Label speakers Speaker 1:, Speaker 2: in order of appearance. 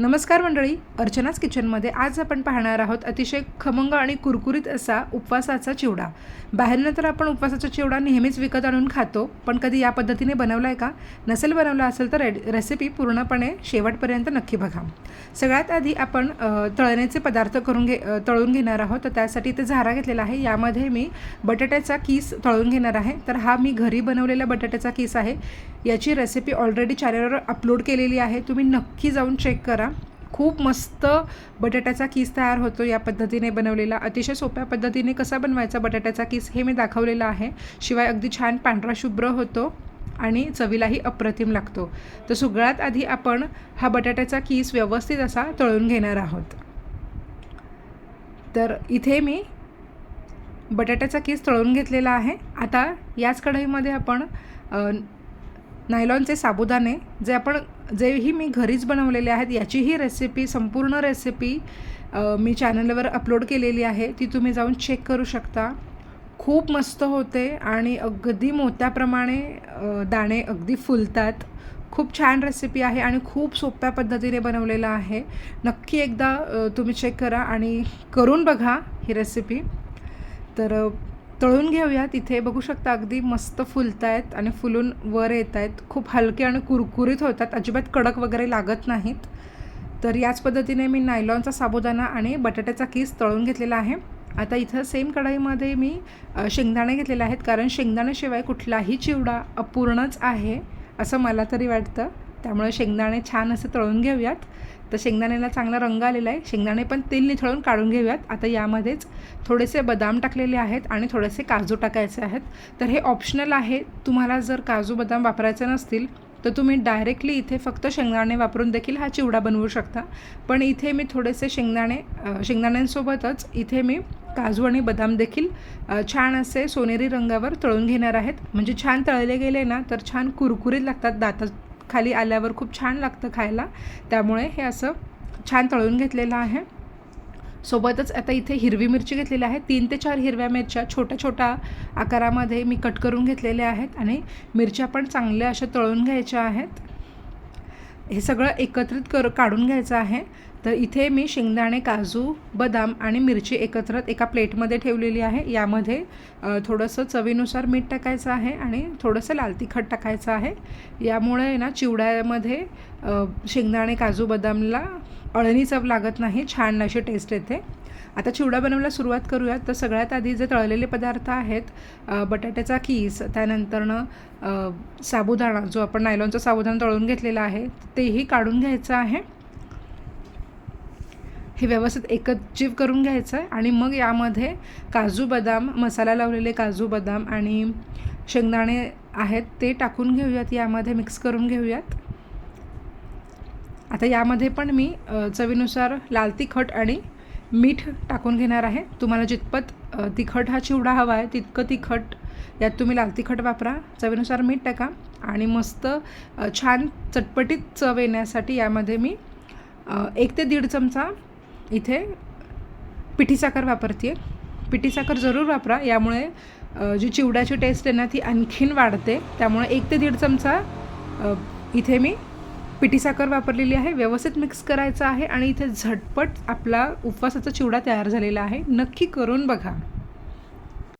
Speaker 1: नमस्कार मंडळी अर्चनाच किचनमध्ये आज आपण पाहणार आहोत अतिशय खमंग आणि कुरकुरीत असा उपवासाचा चिवडा. बाहेरनं तर आपण उपवासाचा चिवडा नेहमीच विकत आणून खातो पण कधी या पद्धतीने बनवला आहे का? नसेल बनवला असेल तर रेड रेसिपी पूर्णपणे शेवटपर्यंत नक्की बघा. सगळ्यात आधी आपण तळण्याचे पदार्थ करून घे तळून घेणार आहोत. तर त्यासाठी ते झारा घेतलेला आहे. यामध्ये मी बटाट्याचा कीस तळून घेणार आहे. तर हा मी घरी बनवलेला बटाट्याचा कीस आहे. याची रेसिपी ऑलरेडी चॅनलवर अपलोड केलेली आहे. तुम्ही नक्की जाऊन चेक करा. खूप मस्त बटाट्याचा किस तयार होतो या पद्धतीने बनवलेला. अतिशय सोप्या पद्धतीने कसा बनवायचा बटाट्याचा किस हे मी दाखवलेलं आहे. शिवाय अगदी छान पांढरा शुभ्र होतो आणि चवीलाही अप्रतिम लागतो. तर सगळ्यात आधी आपण हा बटाट्याचा किस व्यवस्थित असा तळून घेणार आहोत. तर इथे मी बटाट्याचा किस तळून घेतलेला आहे. आता याच कढईमध्ये आपण नायलॉनचे साबुदाणे जे आपण जेही मी घरीच बनवलेले आहेत याचीही रेसिपी संपूर्ण रेसिपी मी चॅनलवर अपलोड केलेली आहे ती तुम्ही जाऊन चेक करू शकता. खूप मस्त होते आणि अगदी मोत्याप्रमाणे दाणे अगदी फुलतात. खूप छान रेसिपी आहे आणि खूप सोप्या पद्धतीने बनवलेलं आहे. नक्की एकदा तुम्ही चेक करा आणि करून बघा ही रेसिपी तर तळून घेऊया. तिथे बघू शकता अगदी मस्त फुलत आहेत आणि फुलून वर येत आहेत खूप हलके आणि कुरकुरीत होतात. अजिबात कडक वगैरे लागत नाहीत. तर याच पद्धतीने मी नायलॉनचा साबुदाणा आणि बटाट्याचा कीस तळून घेतलेला आहे. आता इथं सेम कढाईमध्ये मी शेंगदाणे घेतलेले आहेत. कारण शेंगदाण्याशिवाय कुठलाही चिवडा अपूर्णच आहे असं मला तरी वाटतं. त्यामुळे शेंगदाणे छान असे तळून घेऊयात. तर शेंगदाण्याला चांगला रंग आलेला आहे. शेंगदाणे पण तेल निथळून काढून घेऊयात. आता यामध्येच थोडेसे बदाम टाकलेले आहेत आणि थोडेसे काजू टाकायचे आहेत. तर हे ऑप्शनल आहे. तुम्हाला जर काजू बदाम वापरायचे नसतील तर तुम्ही डायरेक्टली इथे फक्त शेंगदाणे वापरून देखील हा चिवडा बनवू शकता. पण इथे मी थोडेसे शेंगदाणे शेंगदाण्यांसोबतच इथे मी काजू आणि बदाम देखील छान असे सोनेरी रंगावर तळून घेणार आहेत. म्हणजे छान तळले गेले ना तर छान कुरकुरीत लागतात दातात खाली आल्यावर खूप छान लागतं खायला. त्यामुळे हे असं छान तळून घेतलेलं आहे. सोबतच आता इथे हिरवी मिरची घेतलेली आहे. तीन ते चार हिरव्या मिरच्या छोट्या छोट्या आकारामध्ये मी कट करून घेतलेल्या आहेत आणि मिरच्या पण चांगल्या अशा तळून घ्यायच्या आहेत. हे सगळं एकत्रित कर काढून घ्यायचं आहे. तर इथे मी शेंगदाणे काजू बदाम आणि मिरची एकत्र एका प्लेटमध्ये ठेवलेली आहे. यामध्ये थोडंसं चवीनुसार मीठ टाकायचं आहे आणि थोडंसं लाल तिखट टाकायचं आहे. यामुळे ना चिवड्यामध्ये शेंगदाणे काजू बदामला अळणी चव लागत नाही. छान अशी टेस्ट येते. आता चिवडा बनवायला सुरुवात करूयात. तर सगळ्यात आधी जे तळलेले पदार्थ आहेत बटाट्याचा कीस त्यानंतरनं साबुदाणा जो आपण नायलॉनचा साबुदाणा तळून घेतलेला आहे तेही काढून घ्यायचं आहे. हे व्यवस्थित एकजीव करून घ्यायचं आहे आणि मग यामध्ये काजू बदाम मसाला लावलेले काजू बदाम आणि शेंगदाणे आहेत ते टाकून घेऊयात. यामध्ये मिक्स करून घेऊयात. आता यामध्ये पण मी चवीनुसार लाल तिखट आणि मीठ टाकून घेणार आहे. तुम्हाला जितपत तिखट हा चिवडा हवा आहे तितकं तिखट यात तुम्ही लाल तिखट वापरा. चवीनुसार मीठ टाका. आणि मस्त छान चटपटीत चव येण्यासाठी यामध्ये मी एक ते दीड चमचा इथे पिठी साखर वापरते पिठी साखर जरूर वापरा. यामुळे जी चिवड्याची टेस्ट आहे ना ती आणखीन वाढते. त्यामुळे एक ते दीड चमचा इथे मी पिठी साखर वापरलेली आहे. व्यवस्थित मिक्स करायचं आहे आणि इथे झटपट आपला उपवासाचा चिवडा तयार झालेला आहे. नक्की करून बघा.